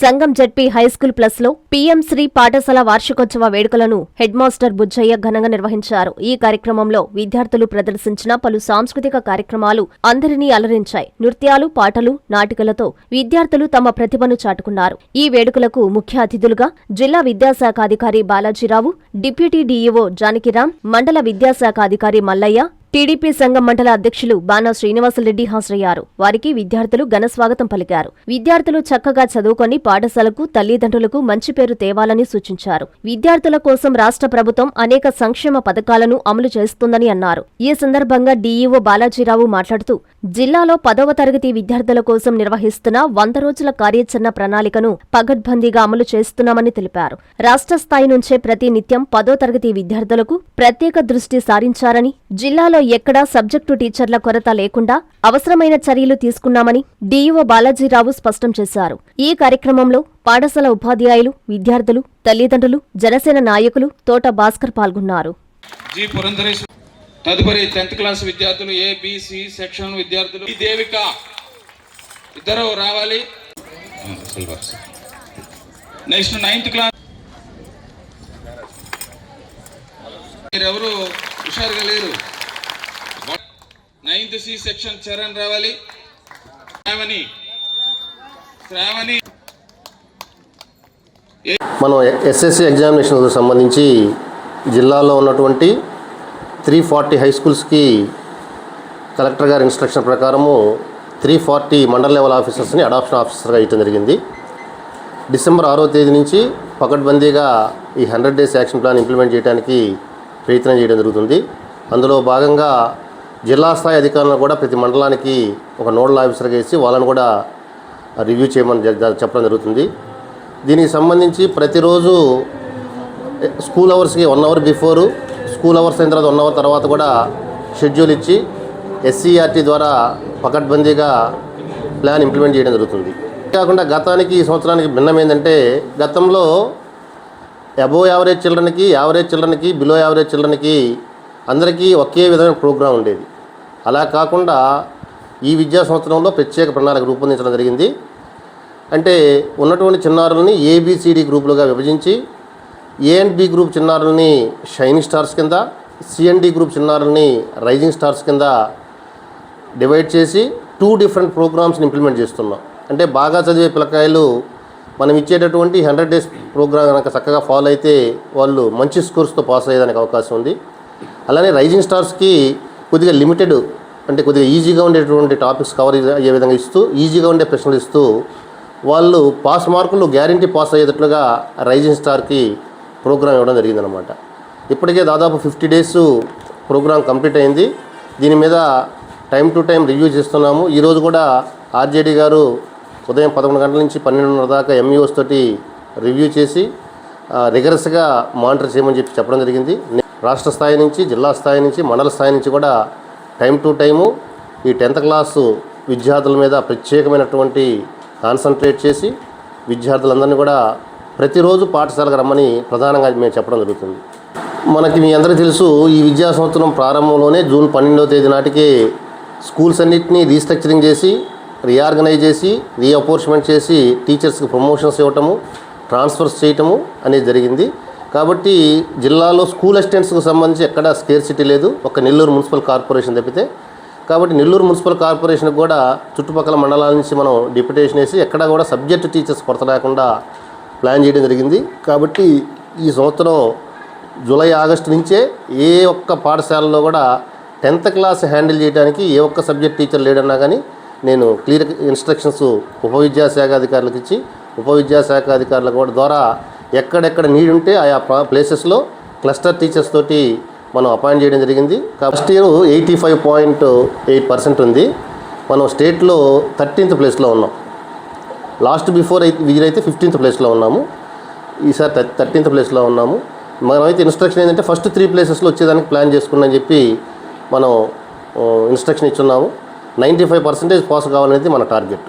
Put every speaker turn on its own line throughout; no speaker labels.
సంగం ZP high school ప్లస్లో PM Shri పాఠశాల వార్షికోత్సవ వేడుకలను హెడ్ మాస్టర్ బుజ్జయ్య ఘనంగా నిర్వహించారు. ఈ కార్యక్రమంలో విద్యార్థులు ప్రదర్శించిన పలు సాంస్కృతిక కార్యక్రమాలు అందరినీ అలరించాయి. నృత్యాలు పాటలు నాటికలతో విద్యార్థులు తమ ప్రతిభను చాటుకున్నారు. ఈ వేడుకలకు ముఖ్య అతిథులుగా జిల్లా విద్యాశాఖ అధికారి బాలాజీరావు డిప్యూటీ డీఈఓ జానకిరామ్ మండల విద్యాశాఖ అధికారి మల్లయ్య టీడీపీ సంఘం మండల అధ్యక్షులు బాణా శ్రీనివాసరెడ్డి హాజరయ్యారు. వారికి విద్యార్థులు ఘనస్వాగతం పలికారు. విద్యార్థులు చక్కగా చదువుకొని పాఠశాలకు తల్లిదండ్రులకు మంచి పేరు తేవాలని సూచించారు. విద్యార్థుల కోసం రాష్ట్ర ప్రభుత్వం అనేక సంక్షేమ పథకాలను అమలు చేస్తుందని అన్నారు. ఈ సందర్భంగా డీఈఓ బాలాజీరావు మాట్లాడుతూ జిల్లాలో పదవ తరగతి విద్యార్థుల కోసం నిర్వహిస్తున్న వంద రోజుల కార్యాచరణ ప్రణాళికను పగడ్బందీగా అమలు చేస్తున్నామని తెలిపారు. రాష్ట్ర స్థాయి నుంచే ప్రతి నిత్యం పదో తరగతి విద్యార్థులకు ప్రత్యేక దృష్టి సారించారని జిల్లాలో ఎక్కడా సబ్జెక్టు టీచర్ల కొరత లేకుండా అవసరమైన చర్యలు తీసుకున్నామని డీఈఓ బాలాజీరావు స్పష్టం చేశారు. ఈ కార్యక్రమంలో పాఠశాల ఉపాధ్యాయులు విద్యార్థులు తల్లిదండ్రులు జనసేన నాయకులు తోట భాస్కర్ పాల్గొన్నారు.
తదుపరి టెన్త్ క్లాస్ విద్యార్థులు ఏ బిసి సెక్షన్ విద్యార్థులు ఈ దేవిక ఇద్దరు రావాలి. నెక్స్ట్ నైన్త్ క్లాస్ మీరెవరు? ఎస్సీ సెక్షన్ చరణ్ రావాలి. శ్రావణి. శ్రావణి.
మనం ఎస్ఎస్సి ఎగ్జామినేషన్కు సంబంధించి జిల్లాలో ఉన్నటువంటి త్రీ ఫార్టీ హై స్కూల్స్కి కలెక్టర్ గారి ఇన్స్ట్రక్షన్ ప్రకారము త్రీ ఫార్టీ మండల్ లెవెల్ ఆఫీసర్స్ని అడాప్షన్ ఆఫీసర్గా ఇవ్వడం జరిగింది. డిసెంబర్ ఆరో తేదీ నుంచి పకడ్బందీగా ఈ hundred days action plan implement చేయడానికి ప్రయత్నం చేయడం జరుగుతుంది. అందులో భాగంగా జిల్లా స్థాయి అధికారులను కూడా ప్రతి మండలానికి ఒక నోడల్ ఆఫీసర్గా వేసి వాళ్ళని కూడా రివ్యూ చేయమని జ- చెప్పడం జరుగుతుంది. దీనికి సంబంధించి ప్రతిరోజు స్కూల్ అవర్స్కి one hour before school hours అయిన తర్వాత వన్ అవర్ తర్వాత కూడా షెడ్యూల్ ఇచ్చి ఎస్సీఆర్టీ ద్వారా పకడ్బందీగా ప్లాన్ ఇంప్లిమెంట్ చేయడం జరుగుతుంది. కాకుండా గతానికి ఈ సంవత్సరానికి భిన్నం ఏంటంటే గతంలో అబోవ్ యావరేజ్ చిల్డ్రన్కి యావరేజ్ చిల్డ్రన్కి బిలో యావరేజ్ చిల్డ్రన్కి అందరికీ ఒకే విధమైన ప్రోగ్రాం ఉండేది. అలా కాకుండా ఈ విద్యా సంవత్సరంలో ప్రత్యేక ప్రణాళిక రూపొందించడం జరిగింది. అంటే ఉన్నటువంటి చిన్నారులని ఏబిసిడి గ్రూపులుగా విభజించి ఏ అండ్ బి గ్రూప్ చిన్నారులని షైనింగ్ స్టార్స్ కింద సిఎన్డి గ్రూప్ చిన్నారులని రైజింగ్ స్టార్స్ కింద డివైడ్ చేసి టూ డిఫరెంట్ ప్రోగ్రామ్స్ని ఇంప్లిమెంట్ చేస్తున్నాం. అంటే బాగా చదివే పిల్లకాయలు మనం ఇచ్చేటటువంటి హండ్రెడ్ డేస్ ప్రోగ్రామ్ కనుక చక్కగా ఫాలో అయితే వాళ్ళు మంచి స్కోర్స్తో పాస్ అయ్యేదానికి అవకాశం ఉంది. అలానే రైజింగ్ స్టార్స్కి కొద్దిగా లిమిటెడ్ అంటే కొద్దిగా ఈజీగా ఉండేటువంటి టాపిక్స్ కవర్ అయ్యే విధంగా ఇస్తూ ఈజీగా ఉండే ప్రశ్నలు ఇస్తూ వాళ్ళు పాస్ మార్కులు గ్యారంటీ పాస్ అయ్యేటట్లుగా రైజింగ్ స్టార్కి ప్రోగ్రామ్ ఇవ్వడం జరిగిందనమాట ఇప్పటికే దాదాపు ఫిఫ్టీ డేస్ ప్రోగ్రామ్ కంప్లీట్ అయింది. దీని మీద టైం టు టైం రివ్యూ చేస్తున్నాము. ఈరోజు కూడా ఆర్జేడీ గారు ఉదయం పదకొండు గంటల నుంచి పన్నెండున్నర దాకా ఎంఈఓస్ తోటి రివ్యూ చేసి రిగరస్గా మానిటర్ చేయమని చెప్పి చెప్పడం జరిగింది. రాష్ట్ర స్థాయి నుంచి జిల్లా స్థాయి నుంచి మండల స్థాయి నుంచి కూడా టైం టు టైము ఈ టెన్త్ క్లాసు విద్యార్థుల మీద ప్రత్యేకమైనటువంటి కాన్సన్ట్రేట్ చేసి విద్యార్థులందరినీ కూడా ప్రతిరోజు పాఠశాలకు రమ్మని ప్రధానంగా మేము చెప్పడం జరుగుతుంది. మనకి మీ అందరికీ తెలుసు ఈ విద్యా సంవత్సరం ప్రారంభంలోనే జూన్ పన్నెండవ తేదీ నాటికి స్కూల్స్ అన్నింటినీ రీస్ట్రక్చరింగ్ చేసి రీఆర్గనైజ్ చేసి రీఅపోర్చ్మెంట్ చేసి టీచర్స్కి ప్రమోషన్స్ ఇవ్వటము ట్రాన్స్ఫర్స్ చేయటము అనేది జరిగింది. కాబట్టి జిల్లాలో స్కూల్ అసిస్టెంట్స్కు సంబంధించి ఎక్కడా స్కేర్ సిటీ లేదు. ఒక నెల్లూరు మున్సిపల్ కార్పొరేషన్ తప్పితే. కాబట్టి నెల్లూరు మున్సిపల్ కార్పొరేషన్కి కూడా చుట్టుపక్కల మండలాల నుంచి మనం డిప్యుటేషన్ వేసి ఎక్కడా కూడా సబ్జెక్ట్ టీచర్స్ కొరత లేకుండా ప్లాన్ చేయడం జరిగింది. కాబట్టి ఈ సంవత్సరం జూలై ఆగస్టు నుంచే ఏ ఒక్క పాఠశాలలో కూడా టెన్త్ క్లాస్ హ్యాండిల్ చేయడానికి ఏ ఒక్క సబ్జెక్ట్ టీచర్ లేడన్నా కానీ నేను క్లియర్ ఇన్స్ట్రక్షన్స్ ఉప విద్యాశాఖ అధికారులకు ఇచ్చి ఉప విద్యాశాఖ అధికారుల కూడా ద్వారా ఎక్కడెక్కడ నీడ్ ఉంటే ఆయా ప్లేసెస్లో క్లస్టర్ టీచర్స్ తోటి మనం అపాయింట్ చేయడం జరిగింది. First year eighty five point eight percent ఉంది. మనం స్టేట్లో థర్టీన్త్ ప్లేస్లో ఉన్నాం. లాస్ట్ బిఫోర్ అయితే విజిల్ అయితే ఫిఫ్టీన్త్ ప్లేస్లో ఉన్నాము. ఈసారి థర్టీన్త్ ప్లేస్లో ఉన్నాము. మనమైతే ఇన్స్ట్రక్షన్ ఏంటంటే ఫస్ట్ త్రీ ప్లేసెస్లో వచ్చేదానికి ప్లాన్ చేసుకున్నాని చెప్పి మనం ఇన్స్ట్రక్షన్ ఇచ్చున్నాము. నైంటీ ఫైవ్ పర్సెంటేజ్ పాస్ కావాలనేది మన టార్గెట్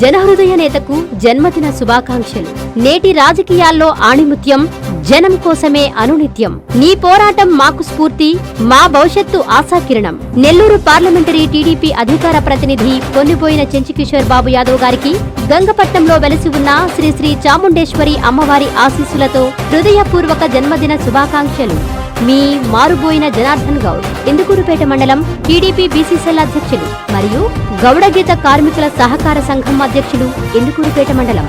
జనహృదయ నేతకు జన్మదిన శుభాకాంక్షలు. నేటి రాజకీయాల్లో ఆణిముత్యం జనం కోసమే అనునిత్యం. నీ పోరాటం మాకు స్ఫూర్తి మా భవిష్యత్తు ఆశాకిరణం. నెల్లూరు పార్లమెంటరీ టీడీపీ అధికార ప్రతినిధి పొన్నిపోయిన చెంచుకిషోర్ బాబు యాదవ్ గారికి గంగపట్నంలో వెలసి ఉన్న శ్రీ శ్రీ చాముండేశ్వరి అమ్మవారి ఆశీస్సులతో హృదయపూర్వక జన్మదిన శుభాకాంక్షలు. మీ మారుబోయిన జనార్దన్ గౌడ్ ఇందుకూరుపేట మండలం టీడీపీ బీసీసీఎల్ అధ్యక్షులు మరియు గౌడగీత కార్మికుల సహకార సంఘం అధ్యక్షులు ఇందుకూరుపేట మండలం.